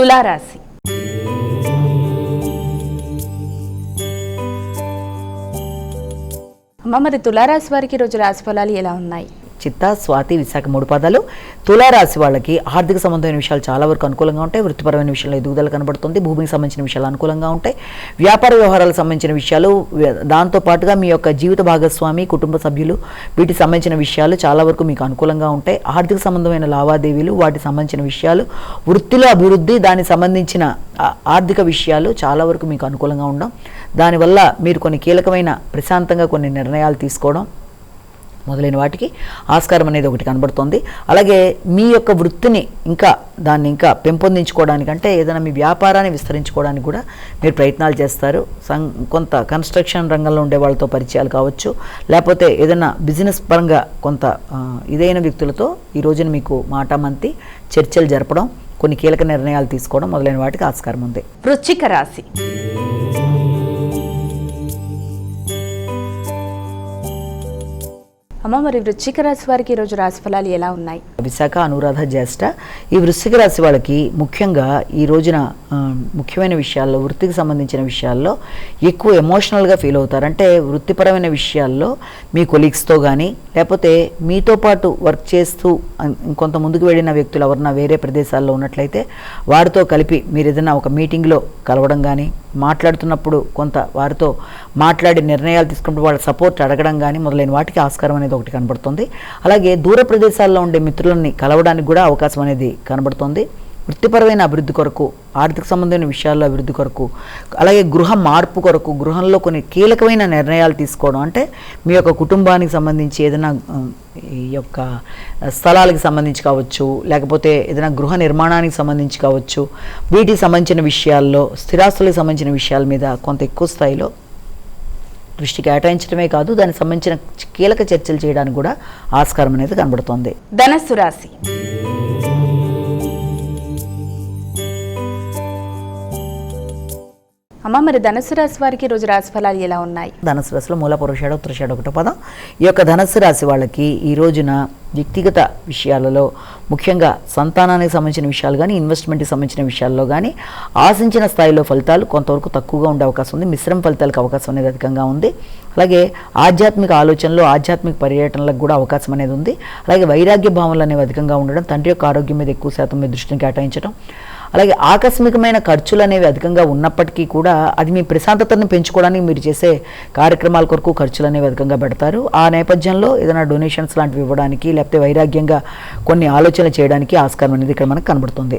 తులారాశి. అమ్మ మరి తులారాశి వారికి ఈరోజు రాశిఫలాలు ఎలా ఉన్నాయి? చిత్త స్వాతి విశాఖ మూడు పదాలు. తులారాశి వాళ్ళకి ఆర్థిక సంబంధమైన విషయాలు చాలా వరకు అనుకూలంగా ఉంటాయి. వృత్తిపరమైన విషయంలో ఎదుగుదల కనబడుతుంది. భూమికి సంబంధించిన విషయాలు అనుకూలంగా ఉంటాయి. వ్యాపార వ్యవహారాలకు సంబంధించిన విషయాలు దాంతో పాటుగా మీ యొక్క జీవిత భాగస్వామి కుటుంబ సభ్యులు వీటికి సంబంధించిన విషయాలు చాలా వరకు మీకు అనుకూలంగా ఉంటాయి. ఆర్థిక సంబంధమైన లావాదేవీలు వాటికి సంబంధించిన విషయాలు వృత్తిలో అభివృద్ధి దానికి సంబంధించిన ఆర్థిక విషయాలు చాలా వరకు మీకు అనుకూలంగా ఉండడం దానివల్ల మీరు కొన్ని కీలకమైన ప్రశాంతంగా కొన్ని నిర్ణయాలు తీసుకోవడం మొదలైన వాటికి ఆస్కారం అనేది ఒకటి కనబడుతుంది. అలాగే మీ యొక్క వృత్తిని ఇంకా దాన్ని ఇంకా పెంపొందించుకోవడానికంటే ఏదైనా మీ వ్యాపారాన్ని విస్తరించుకోవడానికి కూడా మీరు ప్రయత్నాలు చేస్తారు. సం కొంత కన్స్ట్రక్షన్ రంగంలో ఉండే వాళ్ళతో పరిచయాలు కావచ్చు. లేకపోతే ఏదైనా బిజినెస్ పరంగా కొంత ఇదైన వ్యక్తులతో ఈ రోజున మీకు మాటామంతి చర్చలు జరపడం కొన్ని కీలక నిర్ణయాలు తీసుకోవడం మొదలైన వాటికి ఆస్కారం ఉంది. వృచ్చిక రాశి. అమ్మ మరి వృశ్చిక రాశి వారికి ఈరోజు రాశి ఫలాలు ఎలా ఉన్నాయి? విశాఖ అనురాధ జ్యేష్ఠ. ఈ వృశ్చిక రాశి వాళ్ళకి ముఖ్యంగా ఈ రోజున ముఖ్యమైన విషయాల్లో వృత్తికి సంబంధించిన విషయాల్లో ఎక్కువ ఎమోషనల్గా ఫీల్ అవుతారు. అంటే వృత్తిపరమైన విషయాల్లో మీ కొలీగ్స్తో కానీ లేకపోతే మీతో పాటు వర్క్ చేస్తూ ఇంకొంత ముందుకు వెళ్ళిన వ్యక్తులు ఎవరన్నా వేరే ప్రదేశాల్లో ఉన్నట్లయితే వారితో కలిపి మీరు ఏదైనా ఒక మీటింగ్లో కలవడం కానీ మాట్లాడుతున్నప్పుడు కొంత వారితో మాట్లాడి నిర్ణయాలు తీసుకున్నప్పుడు వాళ్ళ సపోర్ట్ అడగడం కానీ మొదలైన వాటికి ఆస్కారం అనేది ఒకటి కనబడుతుంది. అలాగే దూర ప్రదేశాల్లో ఉండే మిత్రులని కలవడానికి కూడా అవకాశం అనేది కనబడుతుంది. వృత్తిపరమైన అభివృద్ధి కొరకు ఆర్థిక సంబంధమైన విషయాల్లో అభివృద్ధి కొరకు అలాగే గృహ మార్పు కొరకు గృహంలో కొన్ని కీలకమైన నిర్ణయాలు తీసుకోవడం. అంటే మీ యొక్క కుటుంబానికి సంబంధించి ఏదైనా ఈ యొక్క స్థలాలకు సంబంధించి కావచ్చు లేకపోతే ఏదైనా గృహ నిర్మాణానికి సంబంధించి కావచ్చు వీటికి సంబంధించిన విషయాల్లో స్థిరాస్తులకు సంబంధించిన విషయాల మీద కొంత ఎక్కువ స్థాయిలో దృష్టి కేటాయించడమే కాదు దానికి సంబంధించిన కీలక చర్చలు చేయడానికి కూడా ఆస్కారం అనేది కనబడుతోంది. ధనస్సు రాశి. అమ్మ మరి ధనుసు రాశి వారికి రోజు రాశి ఫలాలు ఎలా ఉన్నాయి? ధనుసు రాశిలో మూల పురుషాడు ఉత్తరషాడు ఒకటో పదం. ఈ యొక్క ధనుసు రాశి వాళ్ళకి ఈ రోజున వ్యక్తిగత విషయాలలో ముఖ్యంగా సంతానానికి సంబంధించిన విషయాలు కానీ ఇన్వెస్ట్మెంట్కి సంబంధించిన విషయాల్లో కానీ ఆశించిన స్థాయిలో ఫలితాలు కొంతవరకు తక్కువగా ఉండే అవకాశం ఉంది. మిశ్రమ ఫలితాలకు అవకాశం అనేది అధికంగా ఉంది. అలాగే ఆధ్యాత్మిక ఆలోచనలు ఆధ్యాత్మిక పర్యటనలకు కూడా అవకాశం అనేది ఉంది. అలాగే వైరాగ్య భావనలు అనేవి అధికంగా ఉండడం తండ్రి యొక్క ఆరోగ్యం మీద ఎక్కువ శాతం మీద దృష్టిని కేటాయించడం అలాగే ఆకస్మికమైన ఖర్చులు అనేవి అధికంగా ఉన్నప్పటికీ కూడా అది మీ ప్రశాంతతను పెంచుకోవడానికి మీరు చేసే కార్యక్రమాల కొరకు ఖర్చులు అనేవి అధికంగా పెడతారు. ఆ నేపథ్యంలో ఏదైనా డొనేషన్స్ లాంటివి ఇవ్వడానికి లేకపోతే వైరాగ్యంగా కొన్ని ఆలోచనలు చేయడానికి ఆస్కారం అనేది ఇక్కడ మనకు కనబడుతుంది.